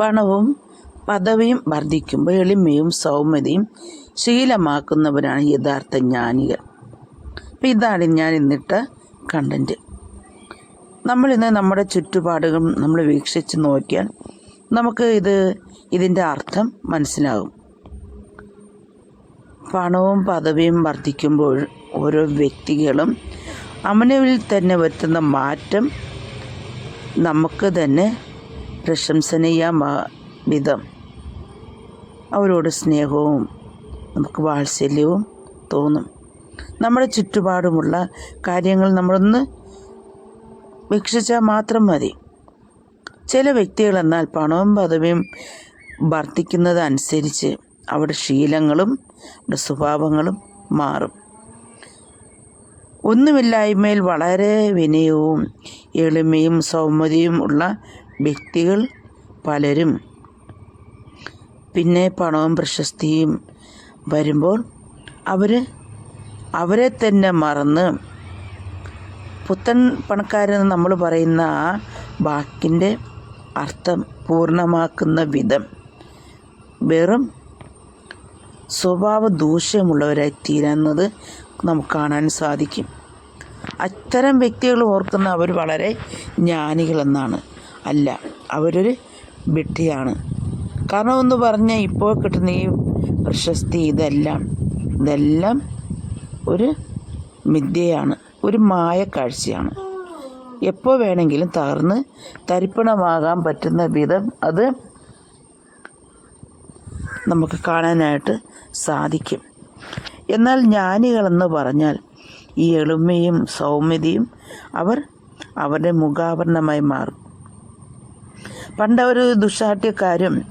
പണവും പദവിയും വർദ്ധിക്കുമ്പോൾ എളിമയും സൗമ്യതയും ശീലമാക്കുന്നവരാണ് യഥാർത്ഥ ജ്ഞാനികൾ. അപ്പം ഇതാണ് ഞാൻ ഇന്നിട്ട് കണ്ടന്റ് നമ്മളിന്ന് നമ്മുടെ ചുറ്റുപാടുകൾ നമ്മൾ വീക്ഷിച്ച് നോക്കിയാൽ നമുക്ക് ഇത് ഇതിന്റെ അർത്ഥം മനസ്സിലാകും. പണവും പദവിയും വർദ്ധിക്കുമ്പോൾ ഓരോ വ്യക്തികളും അവനവിൽ തന്നെ വരുത്തുന്ന മാറ്റം നമുക്ക് തന്നെ പ്രശംസനീയമാ വിധം അവരോട് സ്നേഹവും നമുക്ക് വാത്സല്യവും തോന്നും. നമ്മുടെ ചുറ്റുപാടുമുള്ള കാര്യങ്ങൾ നമ്മളൊന്ന് വീക്ഷിച്ചാൽ മാത്രം മതി. ചില വ്യക്തികൾ എന്നാൽ പണവും പദവിയും വർദ്ധിക്കുന്നതനുസരിച്ച് അവരുടെ ശീലങ്ങളും അവരുടെ സ്വഭാവങ്ങളും മാറും. ഒന്നുമില്ലായ്മയിൽ വളരെ വിനയവും എളിമയും സൗമ്യതയും ഉള്ള വ്യക്തികൾ പലരും. പിന്നെ പണവും പ്രശസ്തിയും വരുമ്പോൾ അവർ അവരെ തന്നെ മറന്ന് പുത്തൻ പണക്കാരെന്ന് നമ്മൾ പറയുന്ന ആ വാക്കിന്റെ അർത്ഥം പൂർണമാക്കുന്ന വിധം വെറും സ്വഭാവ ദൂഷ്യമുള്ളവരായി തീരുന്നത് നമുക്ക് കാണാൻ സാധിക്കും. അത്തരം വ്യക്തികൾ ഓർക്കുന്ന അവർ വളരെ ജ്ഞാനികളെന്നാണ്. അല്ല അവരൊരു വിഡ്ഢിയാണ് കാരണം എന്ന് പറഞ്ഞാൽ ഇപ്പോൾ കിട്ടുന്ന ഈ പ്രശസ്തി ഇതെല്ലാം ഇതെല്ലാം ഒരു മിഥ്യയാണ് ഒരു മായക്കാഴ്ചയാണ്. എപ്പോൾ വേണമെങ്കിലും തകർന്ന് തരിപ്പണമാകാൻ പറ്റുന്ന വിധം അത് നമുക്ക് കാണാനായിട്ട് സാധിക്കും. എന്നാൽ ജ്ഞാനികളെന്ന് പറഞ്ഞാൽ ഈ എളിമയും സൗമ്യതയും അവർ അവരുടെ മുഖാഭരണമായി മാറും. പണ്ടവർ ദുഷാഠ്യക്കാരും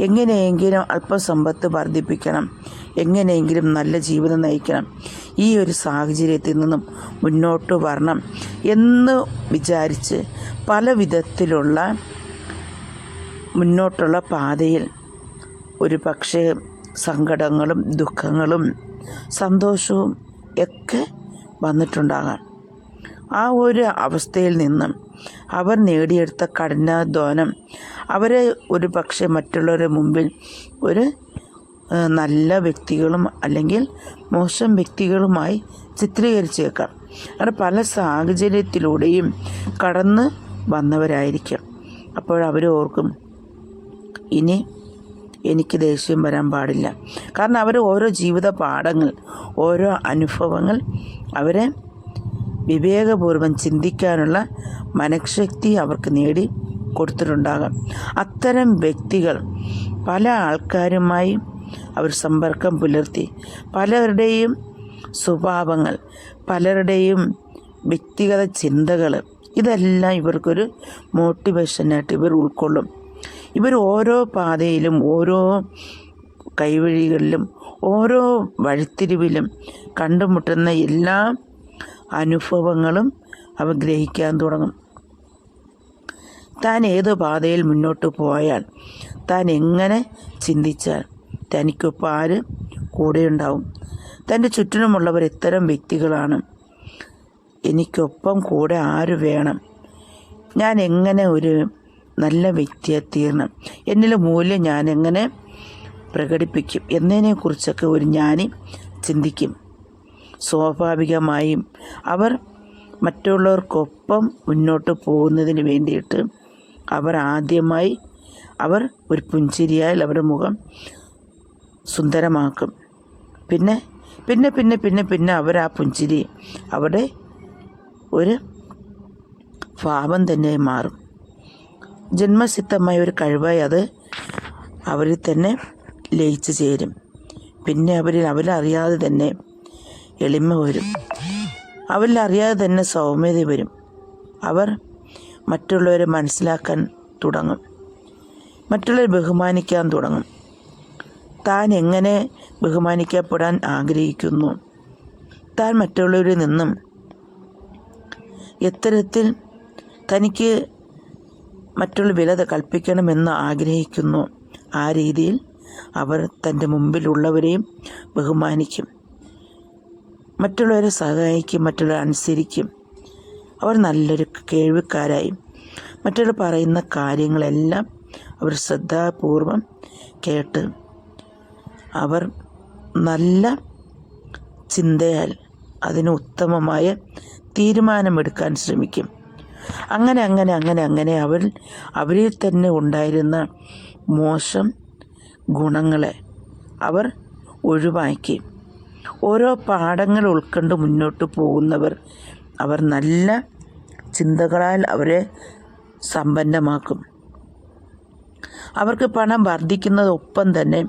എങ്ങനെയെങ്കിലും അല്പം സമ്പത്ത് വർദ്ധിപ്പിക്കണം. എങ്ങനെയെങ്കിലും നല്ല ജീവിതം നയിക്കണം. ഈ ഒരു സാഹചര്യത്തിൽ നിന്നും മുന്നോട്ട് വരണം എന്ന് വിചാരിച്ച് പല വിധത്തിലുള്ള മുന്നോട്ടുള്ള പാതയിൽ ഒരു പക്ഷേ സങ്കടങ്ങളും ദുഃഖങ്ങളും സന്തോഷവും ഒക്കെ വന്നിട്ടുണ്ടാകാം. ആ ഒരു അവസ്ഥയിൽ നിന്നും അവർ നേടിയെടുത്ത കഠിനാധ്വാനം. അവരെ ഒരു പക്ഷേ മറ്റുള്ളവരുടെ മുമ്പിൽ ഒരു നല്ല വ്യക്തികളും അല്ലെങ്കിൽ മോശം വ്യക്തികളുമായി ചിത്രീകരിച്ചേക്കാം. അവർ പല സാഹചര്യത്തിലൂടെയും കടന്ന് വന്നവരായിരിക്കാം. അപ്പോൾ അവർ ഓർക്കും ഇനി എനിക്ക് ദേഷ്യം വരാൻ പാടില്ല. കാരണം അവർ ഓരോ ജീവിത പാഠങ്ങൾ ഓരോ അനുഭവങ്ങൾ അവരെ വിവേകപൂർവം ചിന്തിക്കാനുള്ള മനഃശക്തി അവർക്ക് നേടി കൊടുത്തിട്ടുണ്ടാകാം. അത്തരം വ്യക്തികൾ പല ആൾക്കാരുമായി അവർ സമ്പർക്കം പുലർത്തി പലരുടെയും സ്വഭാവങ്ങൾ പലരുടെയും വ്യക്തിഗത ചിന്തകൾ ഇതെല്ലാം ഇവർക്കൊരു മോട്ടിവേഷനായിട്ട് ഇവർ ഉൾക്കൊള്ളും. ഇവർ ഓരോ പാതയിലും ഓരോ കൈവഴികളിലും ഓരോ വഴിത്തിരിവിലും കണ്ടുമുട്ടുന്ന എല്ലാ അനുഭവങ്ങളും അവ ഗ്രഹിക്കാൻ തുടങ്ങും. താൻ ഏത് പാതയിൽ മുന്നോട്ട് പോയാൽ താൻ എങ്ങനെ ചിന്തിച്ചാൽ തനിക്കൊപ്പം ആര് കൂടെയുണ്ടാവും? തന്റെ ചുറ്റിനുമുള്ളവർ ഇത്തരം വ്യക്തികളാണ്? എനിക്കൊപ്പം കൂടെ ആര് വേണം? ഞാൻ എങ്ങനെ ഒരു നല്ല വ്യക്തിയെ തീർണം എന്നിലെ മൂല്യം ഞാൻ എങ്ങനെ പ്രകടിപ്പിക്കും? എന്നതിനെക്കുറിച്ചൊക്കെ ഒരു ജ്ഞാനി ചിന്തിക്കും. സ്വാഭാവികമായും അവർ മറ്റുള്ളവർക്കൊപ്പം മുന്നോട്ട് പോകുന്നതിന് വേണ്ടിയിട്ട് അവർ ആദ്യമായി അവർ ഒരു പുഞ്ചിരിയാൽ അവരുടെ മുഖം സുന്ദരമാക്കും. പിന്നെ പിന്നെ പിന്നെ പിന്നെ പിന്നെ അവർ ആ പുഞ്ചിരി അവിടെ ഒരു ഭാവം തന്നെ മാറും. ജന്മസിദ്ധമായ ഒരു കഴിവായി അത് അവരിൽ തന്നെ ലയിച്ചു ചേരും. പിന്നെ അവരിൽ അവരറിയാതെ തന്നെ എളിമ വരും. അവരിലറിയാതെ തന്നെ സൗമ്യത വരും. അവർ മറ്റുള്ളവരെ മനസ്സിലാക്കാൻ തുടങ്ങും. മറ്റുള്ളവരെ ബഹുമാനിക്കാൻ തുടങ്ങും. താൻ എങ്ങനെ ബഹുമാനിക്കപ്പെടാൻ ആഗ്രഹിക്കുന്നു? താൻ മറ്റുള്ളവരിൽ നിന്നും എത്തരത്തിൽ തനിക്ക് മറ്റുള്ള വില കൽപ്പിക്കണമെന്ന് ആഗ്രഹിക്കുന്നു. ആ രീതിയിൽ അവർ തന്റെ മുമ്പിലുള്ളവരെയും ബഹുമാനിക്കും. മറ്റുള്ളവരെ സഹായിക്കും മറ്റുള്ളവരെ അനുസരിക്കും. അവർ നല്ലൊരു കേൾവിക്കാരായി. മറ്റുള്ള പറയുന്ന കാര്യങ്ങളെല്ലാം അവർ ശ്രദ്ധാപൂർവം കേട്ട് അവർ നല്ല ചിന്തയാൽ അതിന് ഉത്തമമായ തീരുമാനമെടുക്കാൻ ശ്രമിക്കും. അങ്ങനെ അങ്ങനെ അങ്ങനെ അങ്ങനെ അവർ അവരിൽ തന്നെ ഉണ്ടായിരുന്ന മോശം ഗുണങ്ങളെ അവർ ഒഴിവാക്കി. ഓരോ പാഠങ്ങൾ ഉൾക്കൊണ്ട് മുന്നോട്ട് പോകുന്നവർ അവർ നല്ല ചിന്തകളാൽ അവരെ സമ്പന്നമാക്കും. അവർക്ക് പണം വർദ്ധിക്കുന്നതൊപ്പം തന്നെ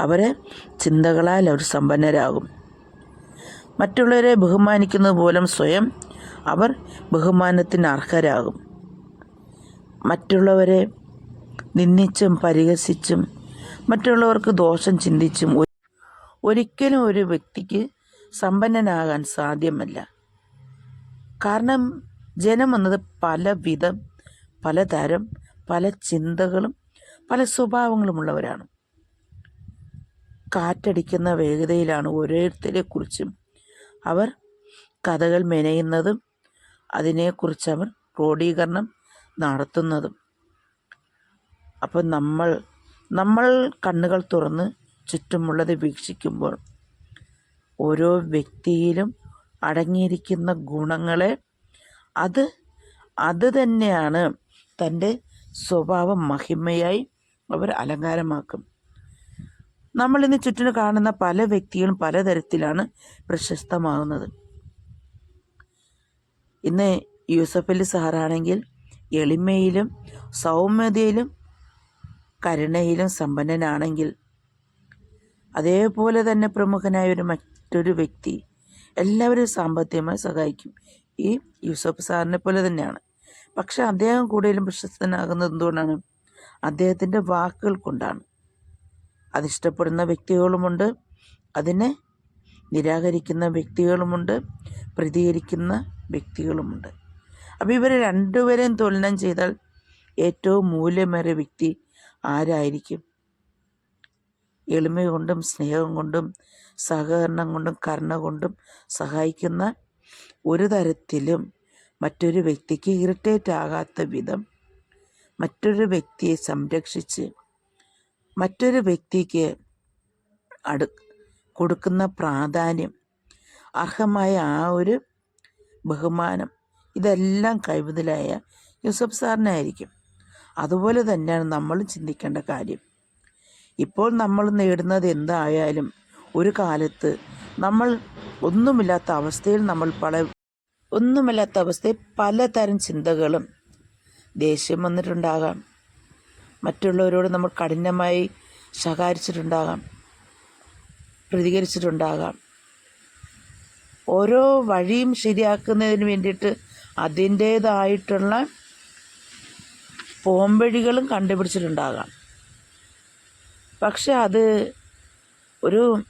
അവരെ ചിന്തകളാൽ അവർ സമ്പന്നരാകും. മറ്റുള്ളവരെ ബഹുമാനിക്കുന്നത് പോലും സ്വയം അവർ ബഹുമാനത്തിന് അർഹരാകും. മറ്റുള്ളവരെ നിന്ദിച്ചും പരിഹസിച്ചും മറ്റുള്ളവർക്ക് ദോഷം ചിന്തിച്ചും ഒരിക്കലും ഒരു വ്യക്തിക്ക് സമ്പന്നനാകാൻ സാധ്യമല്ല. കാരണം ജനം എന്നത് പലവിധം പലതരം പല ചിന്തകളും പല സ്വഭാവങ്ങളുമുള്ളവരാണ്. കാറ്റടിക്കുന്ന വേഗതയിലാണ് ഓരോരുത്തരെ കുറിച്ചും അവർ കഥകൾ മെനയുന്നതും അതിനെക്കുറിച്ച് അവർ ക്രോഡീകരണം നടത്തുന്നതും. അപ്പം നമ്മൾ നമ്മൾ കണ്ണുകൾ തുറന്ന് ചുറ്റുമുള്ളത് വീക്ഷിക്കുമ്പോൾ ഓരോ വ്യക്തിയിലും അടങ്ങിയിരിക്കുന്ന ഗുണങ്ങളെ അത് അത് തന്നെയാണ് തന്റെ സ്വഭാവ മഹിമയായി അവർ അലങ്കാരമാക്കും. നമ്മൾ ചുറ്റിന് കാണുന്ന പല വ്യക്തികളും പലതരത്തിലാണ് പ്രശസ്തമാകുന്നത്. ഇന്ന് യൂസഫ് അലി സാറാണെങ്കിൽ എളിമയിലും സൗമ്യതയിലും കരുണയിലും സമ്പന്നനാണെങ്കിൽ അതേപോലെ തന്നെ പ്രമുഖനായ ഒരു മറ്റൊരു വ്യക്തി എല്ലാവരും സാമ്പത്തികമായി സഹായിക്കും. ഈ യൂസഫ് സാറിനെ പോലെ തന്നെയാണ്. പക്ഷെ അദ്ദേഹം കൂടുതലും പ്രശസ്തനാകുന്നത് എന്തുകൊണ്ടാണ്? അദ്ദേഹത്തിന്റെ വാക്കുകൾ കൊണ്ടാണ്. അതിഷ്ടപ്പെടുന്ന വ്യക്തികളുമുണ്ട്. അതിനെ നിരാകരിക്കുന്ന വ്യക്തികളുമുണ്ട്. പ്രതികരിക്കുന്ന വ്യക്തികളുമുണ്ട്. അപ്പോൾ ഇവരെ രണ്ടുപേരെയും തുലനം ചെയ്താൽ ഏറ്റവും മൂല്യമേറിയ വ്യക്തി ആരായിരിക്കും? എളിമ കൊണ്ടും സ്നേഹം കൊണ്ടും സഹകരണം കൊണ്ടും കരുണ കൊണ്ടും സഹായിക്കുന്ന ഒരു തരത്തിലും മറ്റൊരു വ്യക്തിക്ക് ഇറിറ്റേറ്റ് ആകാത്ത വിധം മറ്റൊരു വ്യക്തിയെ സംരക്ഷിച്ച് മറ്റൊരു വ്യക്തിക്ക് അടു കൊടുക്കുന്ന പ്രാധാന്യം അർഹമായ ആ ഒരു ബഹുമാനം ഇതെല്ലാം കൈമുതലായ യൂസഫ് സാറിനായിരിക്കും. അതുപോലെ തന്നെയാണ് നമ്മൾ ചിന്തിക്കേണ്ട കാര്യം. ഇപ്പോൾ നമ്മൾ നേടുന്നത് എന്തായാലും ഒരു കാലത്ത് നമ്മൾ ഒന്നുമില്ലാത്ത അവസ്ഥയിൽ നമ്മൾ പല ഒന്നുമില്ലാത്ത അവസ്ഥയിൽ പലതരം ചിന്തകളും ദേഷ്യം വന്നിട്ടുണ്ടാകാം. മറ്റുള്ളവരോട് നമ്മൾ കഠിനമായി ശകാരിച്ചിട്ടുണ്ടാകാം പ്രതികരിച്ചിട്ടുണ്ടാകാം. ഓരോ വഴിയും ശരിയാക്കുന്നതിന് വേണ്ടിയിട്ട് അതിന്റേതായിട്ടുള്ള പോംവഴികളും കണ്ടുപിടിച്ചിട്ടുണ്ടാകാം. പക്ഷെ അത് ഒരു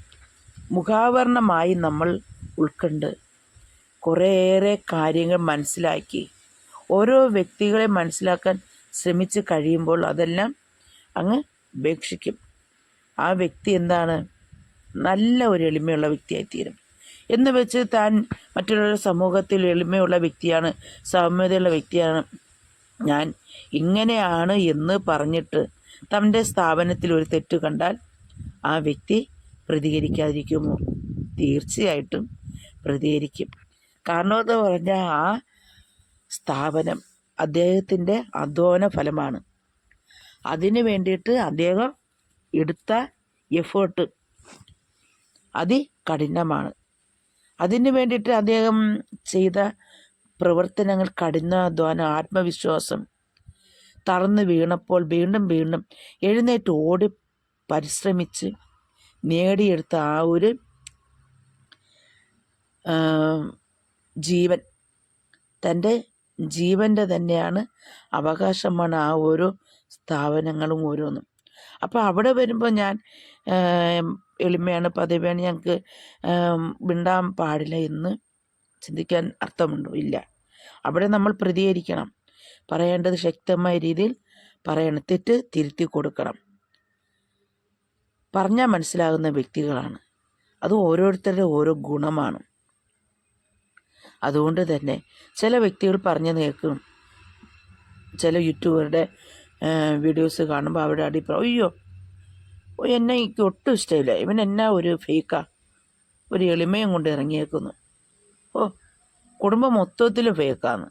മുഖാവരണമായി നമ്മൾ ഉൾക്കൊണ്ട്. കുറേയേറെ കാര്യങ്ങൾ മനസ്സിലാക്കി. ഓരോ വ്യക്തികളെ മനസ്സിലാക്കാൻ ശ്രമിച്ച് കഴിയുമ്പോൾ അതെല്ലാം അങ്ങ് ഉപേക്ഷിക്കും. ആ വ്യക്തി എന്താണ്? നല്ല ഒരു എളിമയുള്ള വ്യക്തിയായിത്തീരും. എന്ന് വെച്ച് താൻ മറ്റുള്ള സമൂഹത്തിൽ എളിമയുള്ള വ്യക്തിയാണ് സൗമ്യതയുള്ള വ്യക്തിയാണ് ഞാൻ. ഇങ്ങനെയാണ് എന്ന് പറഞ്ഞിട്ട് തന്റെ സ്ഥാപനത്തിൽ ഒരു തെറ്റ് കണ്ടാൽ ആ വ്യക്തി പ്രതികരിക്കാതിരിക്കുമോ? തീർച്ചയായിട്ടും പ്രതികരിക്കും. കാരണം എന്ന് പറഞ്ഞാൽ ആ സ്ഥാപനം അദ്ദേഹത്തിന്റെ അധ്വാന ഫലമാണ്. അതിന് വേണ്ടിയിട്ട് അദ്ദേഹം എടുത്ത എഫേർട്ട് അതികഠിനമാണ്. അതിന് വേണ്ടിയിട്ട് അദ്ദേഹം ചെയ്ത പ്രവർത്തനങ്ങൾ കഠിന കഠിനാധ്വാനം ആത്മവിശ്വാസം തളർന്നു വീണപ്പോൾ വീണ്ടും വീണ്ടും എഴുന്നേറ്റ് ഓടി പരിശ്രമിച്ച് നേടിയെടുത്ത ആ ഒരു ജീവൻ. തന്റെ ജീവന്റെ തന്നെയാണ് അവകാശമാണ് ആ ഓരോ സ്ഥാപനങ്ങളും ഓരോന്നും. അപ്പോൾ അവിടെ വരുമ്പോൾ ഞാൻ എളിമയാണ് പതിവാണ് ഞങ്ങൾക്ക് മിണ്ടാൻ പാടില്ല എന്ന് ചിന്തിക്കാൻ അർത്ഥമുണ്ടോ? ഇല്ല. അവിടെ നമ്മൾ പ്രതികരിക്കണം. പറയേണ്ടത് ശക്തമായ രീതിയിൽ പറയണം. തെറ്റ് തിരുത്തി കൊടുക്കണം. പറഞ്ഞാൽ മനസ്സിലാകുന്ന വ്യക്തികളാണ്. അത് ഓരോരുത്തരുടെ ഓരോ ഗുണമാണ്. അതുകൊണ്ട് തന്നെ ചില വ്യക്തികൾ പറഞ്ഞു കേൾക്കും. ചില യൂട്യൂബറുടെ വീഡിയോസ് കാണുമ്പോൾ അവരുടെ അടിപ്രായം അയ്യോ എന്നെ എനിക്ക് ഒട്ടും ഇഷ്ടമില്ല. ഇവൻ എന്നാ ഒരു ഫേക്കാ ഒരു എളിമയും കൊണ്ട് ഇറങ്ങിയേക്കുന്നു. ഓ കുടുംബം മൊത്തത്തിലും ഫേക്കാണ്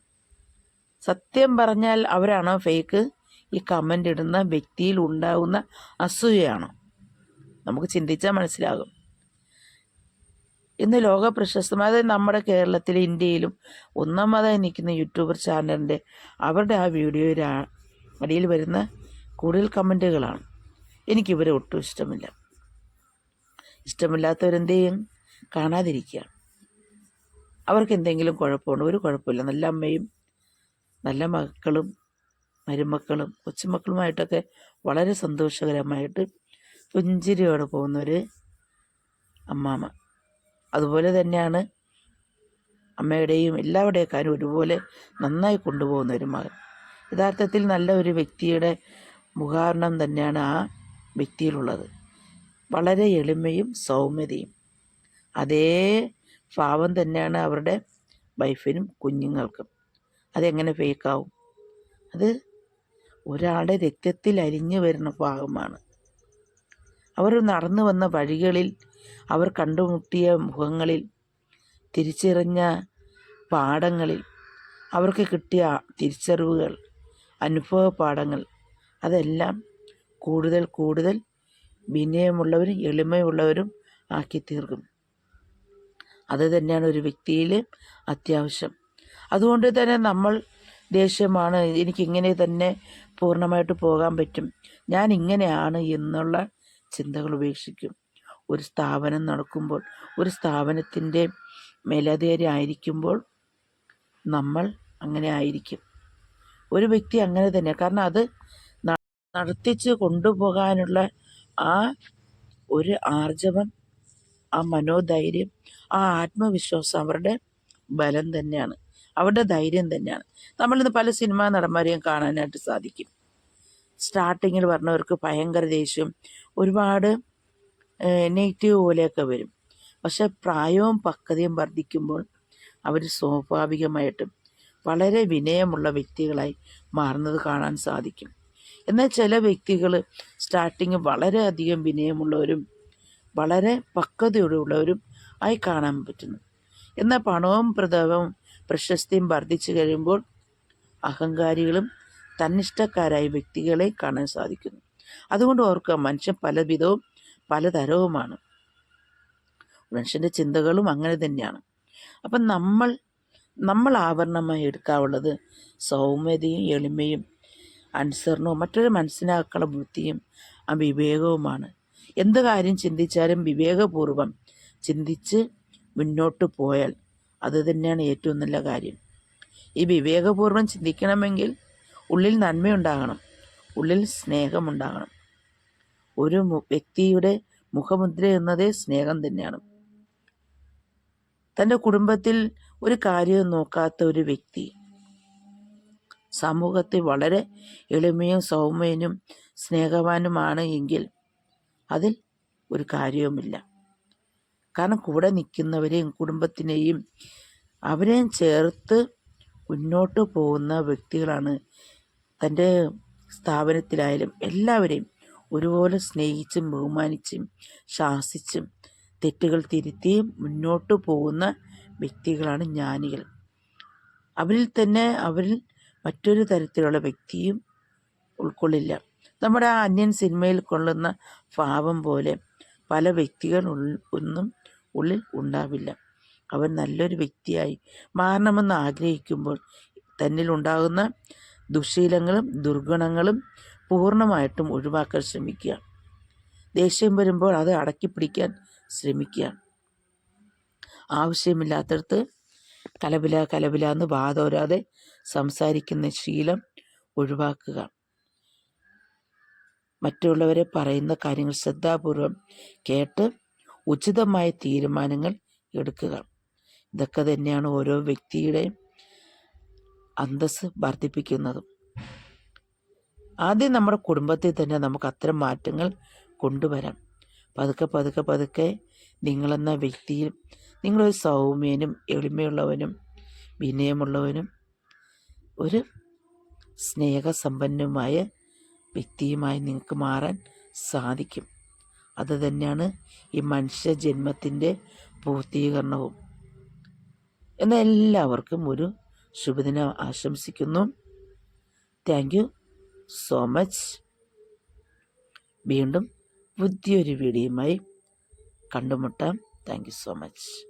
സത്യം പറഞ്ഞാൽ അവരാണോ ഫേക്ക് ഈ കമന്റ് ഇടുന്ന വ്യക്തിയിൽ ഉണ്ടാകുന്ന അസൂയയാണ്? നമുക്ക് ചിന്തിച്ചാൽ മനസ്സിലാകും. ഇന്ന് ലോക പ്രശസ്തമായ നമ്മുടെ കേരളത്തിലും ഇന്ത്യയിലും ഒന്നാമതായി നിൽക്കുന്ന യൂട്യൂബർ ചാനലിന്റെ അവരുടെ ആ വീഡിയോയിൽ അടിയിൽ വരുന്ന കൂടുതൽ കമന്റുകളാണ്. എനിക്കിവരെ ഒട്ടും ഇഷ്ടമില്ല. ഇഷ്ടമില്ലാത്തവരെന്ത് ചെയ്യും കാണാതിരിക്കുക അവർക്ക് എന്തെങ്കിലും കുഴപ്പമുണ്ടോ? ഒരു കുഴപ്പമില്ല. നല്ല അമ്മയും നല്ല മക്കളും മരുമക്കളും കൊച്ചുമക്കളുമായിട്ടൊക്കെ വളരെ സന്തോഷകരമായിട്ട് പുഞ്ചിരിയോടെ പോകുന്നൊരു അമ്മാമ്മ അതുപോലെ തന്നെയാണ് അമ്മയുടെയും എല്ലാവരുടെയും കാര്യം ഒരുപോലെ നന്നായി കൊണ്ടുപോകുന്ന ഒരു മകൻ. യഥാർത്ഥത്തിൽ നല്ല ഒരു വ്യക്തിയുടെ മുഖാരണം തന്നെയാണ് ആ വ്യക്തിയിലുള്ളത്. വളരെ എളിമയും സൗമ്യതയും. അതേ ഭാവം തന്നെയാണ് അവരുടെ വൈഫിനും കുഞ്ഞുങ്ങൾക്കും. അതെങ്ങനെ ഫേക്കാവും അത് ഒരാളുടെ രക്തത്തിൽ അലിഞ്ഞു വരുന്ന ഭാഗമാണ് അവർ നടന്നു വന്ന വഴികളിൽ അവർ കണ്ടുമുട്ടിയ മുഖങ്ങളിൽ തിരിച്ചറിഞ്ഞ പാഠങ്ങളിൽ അവർക്ക് കിട്ടിയ തിരിച്ചറിവുകൾ അനുഭവ പാഠങ്ങൾ അതെല്ലാം കൂടുതൽ കൂടുതൽ വിനയമുള്ളവരും എളിമയുള്ളവരും ആക്കി തീർക്കും അത് തന്നെയാണ് ഒരു വ്യക്തിയിൽ അത്യാവശ്യം. അതുകൊണ്ട് തന്നെ നമ്മൾ ദേഷ്യമാണ്. എനിക്കിങ്ങനെ തന്നെ പൂർണമായിട്ട് പോകാൻ പറ്റും. ഞാൻ ഇങ്ങനെയാണ് എന്നുള്ള ചിന്തകൾ ഉപേക്ഷിക്കും. ഒരു സ്ഥാപനം നടക്കുമ്പോൾ ഒരു സ്ഥാപനത്തിന്റെ മേലധികാരി ആയിരിക്കുമ്പോൾ നമ്മൾ അങ്ങനെ ആയിരിക്കും. ഒരു വ്യക്തി അങ്ങനെ തന്നെ കാരണം അത് നടത്തിച്ച് കൊണ്ടുപോകാനുള്ള ആ ഒരു ആർജവം ആ മനോധൈര്യം ആ ആത്മവിശ്വാസം അവരുടെ ബലം തന്നെയാണ്. അവരുടെ ധൈര്യം തന്നെയാണ്. നമ്മളിന്ന് പല സിനിമാ നടന്മാരെയും കാണാനായിട്ട് സാധിക്കും. സ്റ്റാർട്ടിങ്ങിൽ പറഞ്ഞവർക്ക് ഭയങ്കര ദേഷ്യം ഒരുപാട് നെഗറ്റീവ് പോലെയൊക്കെ വരും. പക്ഷെ പ്രായവും പക്വതയും വർദ്ധിക്കുമ്പോൾ അവർ സ്വാഭാവികമായിട്ടും വളരെ വിനയമുള്ള വ്യക്തികളായി മാറുന്നത് കാണാൻ സാധിക്കും. എന്നാൽ ചില വ്യക്തികൾ സ്റ്റാർട്ടിങ് വളരെയധികം വിനയമുള്ളവരും വളരെ പക്വതയുള്ളവരും ആയി കാണാൻ പറ്റുന്നു. എന്നാൽ പണവും പ്രതാപവും പ്രശസ്തിയും വർദ്ധിച്ചു കഴിയുമ്പോൾ അഹങ്കാരികളും തന്നിഷ്ടക്കാരായ വ്യക്തികളെ കാണാൻ സാധിക്കുന്നു. അതുകൊണ്ട് ഓർക്കുക മനുഷ്യൻ പലവിധവും പലതരവുമാണ്. മനുഷ്യന്റെ ചിന്തകളും അങ്ങനെ തന്നെയാണ്. അപ്പം നമ്മൾ നമ്മൾ ആവരണമായി എടുക്കാവുള്ളത് സൗമ്യതയും എളിമയും അനുസരണവും മറ്റൊരു മനസ്സിനാക്കള ബുദ്ധിയും ആ വിവേകവുമാണ്. എന്ത് കാര്യം ചിന്തിച്ചാലും വിവേകപൂർവം ചിന്തിച്ച് മുന്നോട്ട് പോയാൽ അത് തന്നെയാണ് ഏറ്റവും നല്ല കാര്യം. ഈ വിവേകപൂർവം ചിന്തിക്കണമെങ്കിൽ ഉള്ളിൽ നന്മയുണ്ടാകണം ഉള്ളിൽ സ്നേഹമുണ്ടാകണം. ഒരു വ്യക്തിയുടെ മുഖമുദ്ര എന്നതേ സ്നേഹം തന്നെയാണ്. തന്റെ കുടുംബത്തിൽ ഒരു കാര്യവും നോക്കാത്ത ഒരു വ്യക്തി സമൂഹത്തിൽ വളരെ എളിമയും സൗമ്യനും സ്നേഹവാനുമാണ് എങ്കിൽ അതിൽ ഒരു കാര്യവുമില്ല. കാരണം കൂടെ നിൽക്കുന്നവരെയും കുടുംബത്തിനെയും അവരെയും ചേർത്ത് മുന്നോട്ട് പോകുന്ന വ്യക്തികളാണ് തന്റെ സ്ഥാപനത്തിലായാലും എല്ലാവരെയും ഒരുപോലെ സ്നേഹിച്ചും ബഹുമാനിച്ചും ശാസിച്ചും തെറ്റുകൾ തിരുത്തിയും മുന്നോട്ട് പോകുന്ന വ്യക്തികളാണ് ജ്ഞാനികൾ. അവരിൽ തന്നെ അവരിൽ മറ്റൊരു തരത്തിലുള്ള വ്യക്തിയും ഉൾക്കൊള്ളില്ല. നമ്മുടെ ആ അന്യൻ സിനിമയിൽ കൊള്ളുന്ന ഭാവം പോലെ പല വ്യക്തികൾ ഒന്നും ഉള്ളിൽ ഉണ്ടാവില്ല. അവൻ നല്ലൊരു വ്യക്തിയായി മാറണമെന്ന് ആഗ്രഹിക്കുമ്പോൾ തന്നിൽ ഉണ്ടാകുന്ന ദുശീലങ്ങളും ദുർഗുണങ്ങളും പൂർണമായിട്ടും ഒഴിവാക്കാൻ ശ്രമിക്കുക. ദേഷ്യം വരുമ്പോൾ അത് അടക്കി പിടിക്കാൻ ശ്രമിക്കുക. ആവശ്യമില്ലാത്തടത്ത് കലപില കലപില എന്ന് വാതോരാതെ സംസാരിക്കുന്ന ശീലം ഒഴിവാക്കുക. മറ്റുള്ളവരെ പറയുന്ന കാര്യങ്ങൾ ശ്രദ്ധാപൂർവം കേട്ട് ഉചിതമായ തീരുമാനങ്ങൾ എടുക്കുക. ഇതൊക്കെ തന്നെയാണ് ഓരോ വ്യക്തിയുടെയും അന്തസ് വർദ്ധിപ്പിക്കുന്നതും. ആദ്യം നമ്മുടെ കുടുംബത്തിൽ തന്നെ നമുക്ക് അത്തരം മാറ്റങ്ങൾ കൊണ്ടുവരാം. പതുക്കെ പതുക്കെ പതുക്കെ നിങ്ങളെന്ന വ്യക്തിയിൽ നിങ്ങളൊരു സൗമ്യനും എളിമയുള്ളവനും വിനയമുള്ളവനും ഒരു സ്നേഹസമ്പന്നവുമായ വ്യക്തിയുമായി നിങ്ങൾക്ക് മാറാൻ സാധിക്കും. അത് തന്നെയാണ് ഈ മനുഷ്യ ജന്മത്തിന്റെ പൂർത്തീകരണവും. എന്നാൽ എല്ലാവർക്കും ഒരു ശുഭദിനം ആശംസിക്കുന്നു. താങ്ക് യു സോ മച്ച് വീണ്ടും പുതിയൊരു വീഡിയോയുമായി കണ്ടുമുട്ടാം. Thank you so much